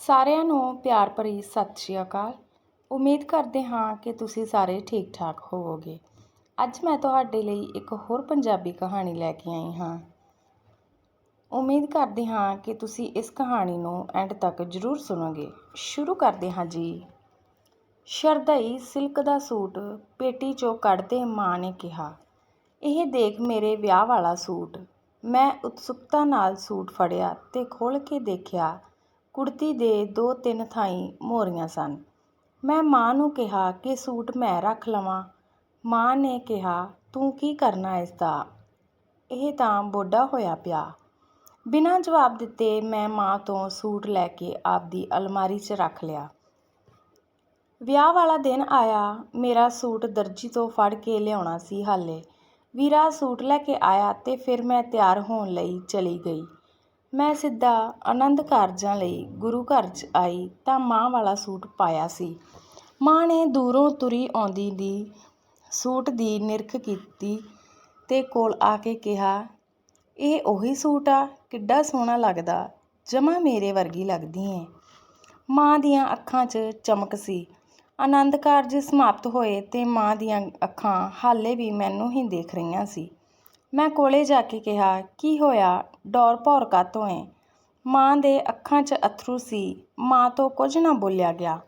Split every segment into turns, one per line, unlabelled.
ਸਾਰਿਆਂ ਨੂੰ ਪਿਆਰ ਭਰੀ ਸਤਿ ਸ਼੍ਰੀ ਅਕਾਲ। ਉਮੀਦ ਕਰਦੇ ਹਾਂ ਕਿ ਤੁਸੀਂ ਸਾਰੇ ਠੀਕ ਠਾਕ ਹੋਵੋਗੇ। ਅੱਜ ਮੈਂ ਤੁਹਾਡੇ ਲਈ ਇੱਕ ਹੋਰ ਪੰਜਾਬੀ ਕਹਾਣੀ ਲੈ ਕੇ ਆਈ ਹਾਂ। ਉਮੀਦ ਕਰਦੇ ਹਾਂ ਕਿ ਤੁਸੀਂ ਇਸ ਕਹਾਣੀ ਨੂੰ ਐਂਡ ਤੱਕ ਜ਼ਰੂਰ ਸੁਣੋਗੇ। ਸ਼ੁਰੂ ਕਰਦੇ ਹਾਂ ਜੀ। ਸ਼ਰਦਈ ਸਿਲਕ ਦਾ ਸੂਟ ਪੇਟੀ 'ਚੋਂ ਕੱਢਦੇ ਮਾਂ ਨੇ ਕਿਹਾ, ਇਹ ਦੇਖ ਮੇਰੇ ਵਿਆਹ ਵਾਲਾ ਸੂਟ। ਮੈਂ ਉਤਸੁਕਤਾ ਨਾਲ ਸੂਟ ਫੜਿਆ ਤੇ ਖੋਲ੍ਹ ਕੇ ਦੇਖਿਆ ਕੁੜਤੀ ਦੇ ਦੋ ਤਿੰਨ ਥਾਈਂ ਮੋਰੀਆਂ ਸਨ। ਮੈਂ ਮਾਂ ਨੂੰ ਕਿਹਾ ਕਿ ਸੂਟ ਮੈਂ ਰੱਖ ਲਵਾਂ। ਮਾਂ ਨੇ ਕਿਹਾ, ਤੂੰ ਕੀ ਕਰਨਾ ਇਸ ਦਾ? ਇਹ ਤਾਂ ਬੋਡਾ ਹੋਇਆ ਪਿਆ। ਬਿਨਾਂ ਜਵਾਬ ਦਿੱਤੇ ਮੈਂ ਮਾਂ ਤੋਂ ਸੂਟ ਲੈ ਕੇ ਆਪਦੀ ਅਲਮਾਰੀ 'ਚ ਰੱਖ ਲਿਆ। ਵਿਆਹ ਵਾਲਾ ਦਿਨ ਆਇਆ। ਮੇਰਾ ਸੂਟ ਦਰਜੀ ਤੋਂ ਫੜ ਕੇ ਲਿਆਉਣਾ ਸੀ ਹਾਲੇ। ਵੀਰਾ ਸੂਟ ਲੈ ਕੇ ਆਇਆ ਤੇ ਫਿਰ ਮੈਂ ਤਿਆਰ ਹੋਣ ਲਈ ਚਲੀ ਗਈ। ਮੈਂ ਸਿੱਧਾ ਆਨੰਦ ਕਾਰਜਾਂ ਲਈ ਗੁਰੂ ਘਰ 'ਚ ਆਈ ਤਾਂ ਮਾਂ ਵਾਲਾ ਸੂਟ ਪਾਇਆ ਸੀ। ਮਾਂ ਨੇ ਦੂਰੋਂ ਤੁਰੀ ਆਉਂਦੀ ਦੀ ਸੂਟ ਦੀ ਨਿਰਖ ਕੀਤੀ ਤੇ ਕੋਲ ਆ ਕੇ ਕਿਹਾ, ਇਹ ਉਹੀ ਸੂਟ ਆ, ਕਿੱਡਾ ਸੋਹਣਾ ਲੱਗਦਾ, ਜਮਾ ਮੇਰੇ ਵਰਗੀ ਲੱਗਦੀ ਏ। ਮਾਂ ਦੀਆਂ ਅੱਖਾਂ 'ਚ ਚਮਕ ਸੀ। ਆਨੰਦ ਕਾਰਜ ਸਮਾਪਤ ਹੋਏ ਤੇ ਮਾਂ ਦੀਆਂ ਅੱਖਾਂ ਹਾਲੇ ਵੀ ਮੈਨੂੰ ਹੀ ਦੇਖ ਰਹੀਆਂ ਸੀ। ਮੈਂ ਕੋਲੇ ਜਾ ਕੇ ਕਿਹਾ, ਕੀ ਹੋਇਆ? ਡੌਰ ਭੌਰ ਕਾਤੋਂ ਏ ਮਾਂ ਦੇ ਅੱਖਾਂ 'ਚ ਅਥਰੂ ਸੀ। ਮਾਂ ਤੋਂ ਕੁਝ ਨਾ ਬੋਲਿਆ ਗਿਆ।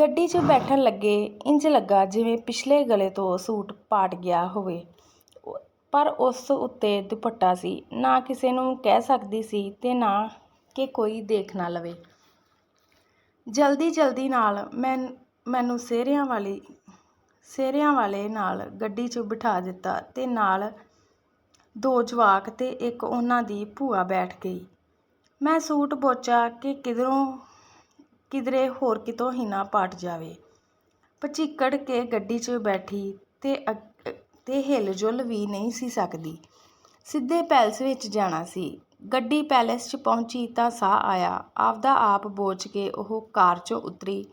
ਗੱਡੀ 'ਚ ਬੈਠਣ ਲੱਗੇ ਇੰਜ ਲੱਗਾ ਜਿਵੇਂ ਪਿਛਲੇ ਗਲੇ ਤੋਂ ਸੂਟ ਪਾਟ ਗਿਆ ਹੋਵੇ। ਪਰ ਉਸ ਉੱਤੇ ਦੁਪੱਟਾ ਸੀ। ਨਾ ਕਿਸੇ ਨੂੰ ਕਹਿ ਸਕਦੀ ਸੀ ਤੇ ਨਾ ਕਿ ਕੋਈ ਦੇਖ ਨਾ ਲਵੇ। ਜਲਦੀ ਜਲਦੀ ਨਾਲ ਮੈਂ ਮੈਨੂੰ ਸਿਹਰਿਆਂ ਵਾਲੀ, ਸਿਹਰਿਆਂ ਵਾਲੇ ਨਾਲ ਗੱਡੀ 'ਚ ਬਿਠਾ ਦਿੱਤਾ ਤੇ ਨਾਲ ਦੋ ਜਵਾਕ ਤੇ ਇੱਕ ਉਹਨਾਂ ਦੀ ਭੂਆ ਬੈਠ ਗਈ। ਮੈਂ ਸੂਟ ਬੋਚਾ ਕਿ ਕਿਧਰੋਂ, ਕਿਧਰੇ ਹੋਰ ਕਿਤੋਂ ਹੀ ਨਾ ਪਾਟ ਜਾਵੇ। ਪਚੀਕੜ ਕੇ ਗੱਡੀ 'ਚ ਬੈਠੀ ਤੇ ਤੇ ਹਿਲ ਜੁਲ ਵੀ ਨਹੀਂ ਸੀ ਸਕਦੀ। ਸਿੱਧੇ ਪੈਲਸ ਵਿੱਚ ਜਾਣਾ ਸੀ। ਗੱਡੀ ਪੈਲਸ 'ਚ ਪਹੁੰਚੀ ਤਾਂ ਸਾਹ ਆਇਆ। ਆਪਦਾ ਆਪ ਬੋਚ ਕੇ ਉਹ ਕਾਰ 'ਚੋਂ ਉਤਰੀ।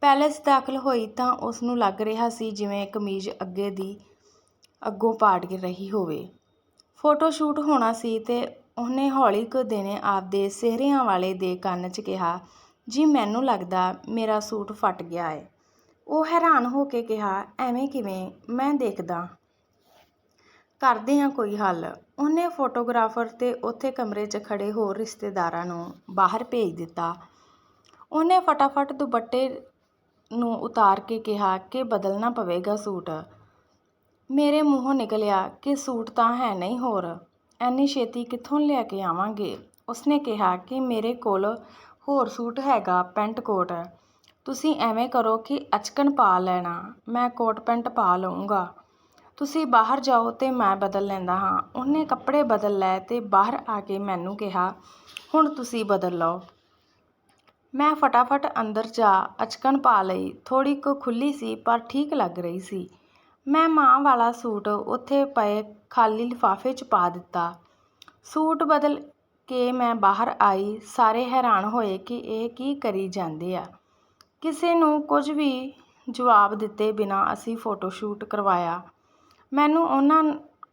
ਪੈਲਸ ਦਾਖਲ ਹੋਈ ਤਾਂ ਉਸਨੂੰ ਲੱਗ ਰਿਹਾ ਸੀ ਜਿਵੇਂ ਕਮੀਜ਼ ਅੱਗੇ ਦੀ, ਅੱਗੋਂ ਪਾਟ ਰਹੀ ਹੋਵੇ। ਫੋਟੋ ਸ਼ੂਟ ਹੋਣਾ ਸੀ ਤੇ ਉਹਨੇ ਹੌਲੀ ਕੁ ਦਿਨੇ ਆਪਦੇ ਸਿਹਰਿਆਂ ਵਾਲੇ ਦੇ ਕੰਨ 'ਚ ਕਿਹਾ, ਜੀ, ਮੈਨੂੰ ਲੱਗਦਾ ਮੇਰਾ ਸੂਟ ਫਟ ਗਿਆ ਏ। ਉਹ ਹੈਰਾਨ ਹੋ ਕੇ ਕਿਹਾ, ਐਵੇਂ ਕਿਵੇਂ? ਮੈਂ ਦੇਖਦਾ। ਕਰਦੇ ਹਾਂ ਕੋਈ ਹੱਲ। ਉਹਨੇ ਫੋਟੋਗ੍ਰਾਫਰ ਤੇ ਉੱਥੇ ਕਮਰੇ 'ਚ ਖੜੇ ਹੋਰ ਰਿਸ਼ਤੇਦਾਰਾਂ ਨੂੰ ਬਾਹਰ ਭੇਜ ਦਿੱਤਾ। ਉਹਨੇ ਫਟਾਫਟ ਦੁਪੱਟੇ ਨੂੰ ਉਤਾਰ ਕੇ ਕਿਹਾ ਕਿ ਬਦਲਣਾ ਪਵੇਗਾ ਸੂਟ। ਮੇਰੇ ਮੂੰਹੋਂ ਨਿਕਲਿਆ ਕਿ ਸੂਟ ਤਾਂ ਹੈ ਨਹੀਂ ਹੋਰ। ਐਨੀ ਛੇਤੀ ਕਿੱਥੋਂ ਲੈ ਕੇ ਆਵਾਂਗੇ? ਉਸਨੇ ਕਿਹਾ ਕਿ ਮੇਰੇ ਕੋਲ ਹੋਰ ਸੂਟ ਹੈਗਾ, ਪੈਂਟ ਕੋਟ। ਤੁਸੀਂ ਐਵੇਂ ਕਰੋ ਕਿ ਅਚਕਨ ਪਾ ਲੈਣਾ, ਮੈਂ ਕੋਟ ਪੈਂਟ ਪਾ ਲਵਾਂਗਾ ਤੁਸੀਂ ਬਾਹਰ ਜਾਓ ਤੇ ਮੈਂ ਬਦਲ ਲੈਂਦਾ ਹਾਂ। ਉਹਨੇ ਕੱਪੜੇ ਬਦਲ ਲਏ ਤੇ ਬਾਹਰ ਆ ਕੇ ਮੈਨੂੰ ਕਿਹਾ, ਹੁਣ ਤੁਸੀਂ ਬਦਲ ਲਓ। ਮੈਂ ਫਟਾਫਟ ਅੰਦਰ ਜਾ ਅਚਕਨ ਪਾ ਲਈ। ਥੋੜੀ ਕੁ ਖੁੱਲੀ ਸੀ, ਪਰ ਠੀਕ ਲੱਗ ਰਹੀ ਸੀ। ਮੈਂ ਮਾਂ ਵਾਲਾ ਸੂਟ ਉੱਥੇ ਪਏ ਖਾਲੀ ਲਿਫਾਫੇ 'ਚ ਪਾ ਦਿੱਤਾ। ਸੂਟ ਬਦਲ ਕੇ ਮੈਂ ਬਾਹਰ ਆਈ, ਸਾਰੇ ਹੈਰਾਨ ਹੋਏ ਕਿ ਇਹ ਕੀ ਕਰੀ ਜਾਂਦੇ ਆ। ਕਿਸੇ ਨੂੰ ਕੁਝ ਵੀ ਜਵਾਬ ਦਿੱਤੇ ਬਿਨਾਂ ਅਸੀਂ ਫੋਟੋ ਸ਼ੂਟ ਕਰਵਾਇਆ। ਮੈਨੂੰ ਉਹਨਾਂ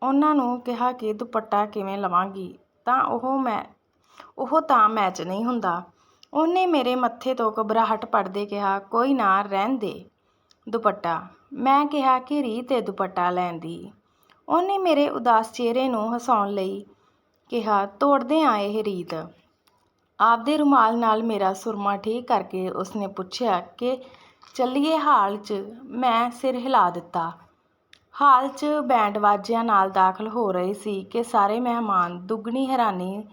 ਉਹਨਾਂ ਨੂੰ ਕਿਹਾ ਕਿ ਦੁਪੱਟਾ ਕਿਵੇਂ ਲਵਾਂਗੀ, ਤਾਂ ਉਹ ਮੈਂ, ਉਹ ਤਾਂ ਮੈਚ ਨਹੀਂ ਹੁੰਦਾ। ਉਹਨੇ ਮੇਰੇ ਮੱਥੇ ਤੋਂ ਘਬਰਾਹਟ ਪੜਦੇ ਕਿਹਾ, ਕੋਈ ਨਾ, ਰਹਿਣ ਦੇ ਦੁਪੱਟਾ। ਮੈਂ ਕਿਹਾ ਕਿ ਰੀਤ ਤੇ ਦੁਪੱਟਾ ਲੈਣ ਦੀ। ਉਹਨੇ ਮੇਰੇ ਉਦਾਸ ਚਿਹਰੇ ਨੂੰ ਹਸਾਉਣ ਲਈ ਕਿਹਾ, ਤੋੜਦੇ ਆ ਇਹ ਰੀਤ। ਆਪਦੇ ਰੁਮਾਲ ਨਾਲ ਮੇਰਾ ਸੁਰਮਾ ਠੀਕ ਕਰਕੇ ਉਸਨੇ ਪੁੱਛਿਆ ਕਿ, ਚੱਲੀਏ ਹਾਲ 'ਚ? ਮੈਂ ਸਿਰ ਹਿਲਾ ਦਿੱਤਾ। ਹਾਲ 'ਚ ਬੈਂਡ ਵਾਜਿਆਂ ਨਾਲ ਦਾਖਲ ਹੋ ਰਹੇ ਸੀ ਕਿ ਸਾਰੇ ਮਹਿਮਾਨ ਦੁੱਗਣੀ ਹੈਰਾਨੀ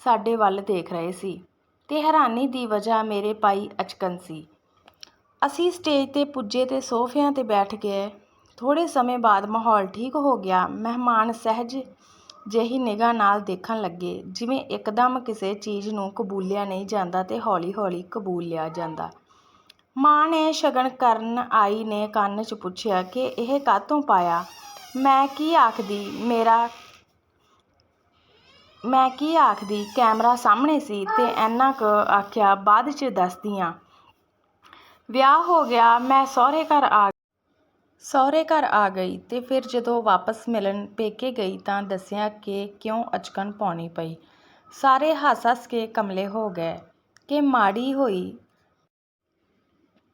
ਸਾਡੇ ਵੱਲ ਦੇਖ ਰਹੇ ਸੀ ਤੇ ਹੈਰਾਨੀ ਦੀ ਵਜ੍ਹਾ ਮੇਰੇ ਪਾਈ ਅਚਕਨ ਸੀ। ਅਸੀਂ ਸਟੇਜ ਤੇ ਪੁੱਜੇ ਅਤੇ ਸੋਫਿਆਂ ਤੇ ਬੈਠ ਗਏ। ਥੋੜ੍ਹੇ ਸਮੇਂ ਬਾਅਦ ਮਾਹੌਲ ਠੀਕ ਹੋ ਗਿਆ। ਮਹਿਮਾਨ ਸਹਿਜ ਜਿਹੀ ਨਿਗਾਹ ਨਾਲ ਦੇਖਣ ਲੱਗੇ, ਜਿਵੇਂ ਇਕਦਮ ਕਿਸੇ ਚੀਜ਼ ਨੂੰ ਕਬੂਲਿਆ ਨਹੀਂ ਜਾਂਦਾ ਅਤੇ ਹੌਲੀ-ਹੌਲੀ ਕਬੂਲ ਲਿਆ ਜਾਂਦਾ। ਮਾਂ ਨੇ ਸ਼ਗਨ ਕਰਨ ਆਈ ਨੇ ਕੰਨ 'ਚ ਪੁੱਛਿਆ ਕਿ ਇਹ ਕਾਹਤੋਂ ਪਾਇਆ? ਮੈਂ ਕੀ ਆਖਦੀ, ਮੇਰਾ ਮੈਂ ਕੀ ਆਖਦੀ, ਕੈਮਰਾ ਸਾਹਮਣੇ ਸੀ ਅਤੇ ਐਨਾ ਕੁ ਆਖਿਆ ਬਾਅਦ 'ਚ ਦੱਸਦੀ ਹਾਂ ਵਿਆਹ ਹੋ ਗਿਆ, ਮੈਂ ਸਹੁਰੇ ਘਰ ਆ ਸਹੁਰੇ ਘਰ ਆ ਗਈ ਤੇ ਫਿਰ ਜਦੋਂ ਵਾਪਸ ਮਿਲਣ ਪੇਕੇ ਗਈ ਤਾਂ ਦੱਸਿਆ ਕਿ ਕਿਉਂ ਅਚਕਨ ਪਾਉਣੀ ਪਈ। ਸਾਰੇ ਹੱਸ ਹੱਸ ਕੇ ਕਮਲੇ ਹੋ ਗਏ ਕਿ ਮਾੜੀ ਹੋਈ।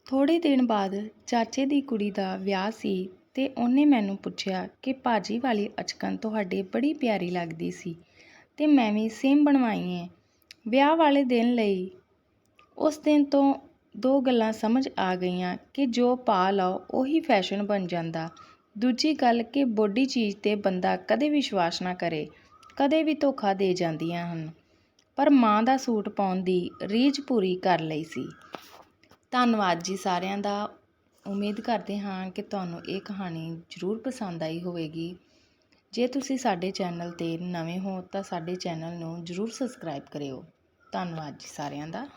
ਥੋੜ੍ਹੇ ਦਿਨ ਬਾਅਦ ਚਾਚੇ ਦੀ ਕੁੜੀ ਦਾ ਵਿਆਹ ਸੀ ਤੇ ਉਹਨੇ ਮੈਨੂੰ ਪੁੱਛਿਆ ਕਿ ਭਾਜੀ ਵਾਲੀ ਅਚਕਨ ਤੁਹਾਡੇ ਬੜੀ ਪਿਆਰੀ ਲੱਗਦੀ ਸੀ ਤੇ ਮੈਂ ਵੀ ਸੇਮ ਬਣਵਾਈ ਏ। ਵਿਆਹ ਵਾਲੇ ਦਿਨ ਲਈ ਉਸ ਦਿਨ ਤੋਂ ਦੋ ਗੱਲਾਂ ਸਮਝ ਆ ਗਈਆਂ ਕਿ ਜੋ ਪਾ ਲਓ ਉਹੀ ਫੈਸ਼ਨ ਬਣ ਜਾਂਦਾ। ਦੂਜੀ ਗੱਲ ਕਿ ਬੋਡੀ ਚੀਜ਼ ਤੇ ਬੰਦਾ ਕਦੇ ਵਿਸ਼ਵਾਸ ਨਾ ਕਰੇ, ਕਦੇ ਵੀ ਧੋਖਾ ਦੇ ਜਾਂਦੀਆਂ ਹਨ। ਪਰ ਮਾਂ ਦਾ ਸੂਟ ਪਾਉਣ ਦੀ ਰੀਝ ਪੂਰੀ ਕਰ ਲਈ ਸੀ। ਧੰਨਵਾਦ ਜੀ ਸਾਰਿਆਂ ਦਾ। ਉਮੀਦ ਕਰਦੇ ਹਾਂ ਕਿ ਤੁਹਾਨੂੰ ਇਹ ਕਹਾਣੀ ਜ਼ਰੂਰ ਪਸੰਦ ਆਈ ਹੋਵੇਗੀ। ਜੇ ਤੁਸੀਂ ਸਾਡੇ ਚੈਨਲ ਤੇ ਨਵੇਂ ਹੋ ਤਾਂ ਸਾਡੇ ਚੈਨਲ ਨੂੰ ਜ਼ਰੂਰ ਸਬਸਕ੍ਰਾਈਬ ਕਰਿਓ। ਧੰਨਵਾਦ ਜੀ ਸਾਰਿਆਂ ਦਾ।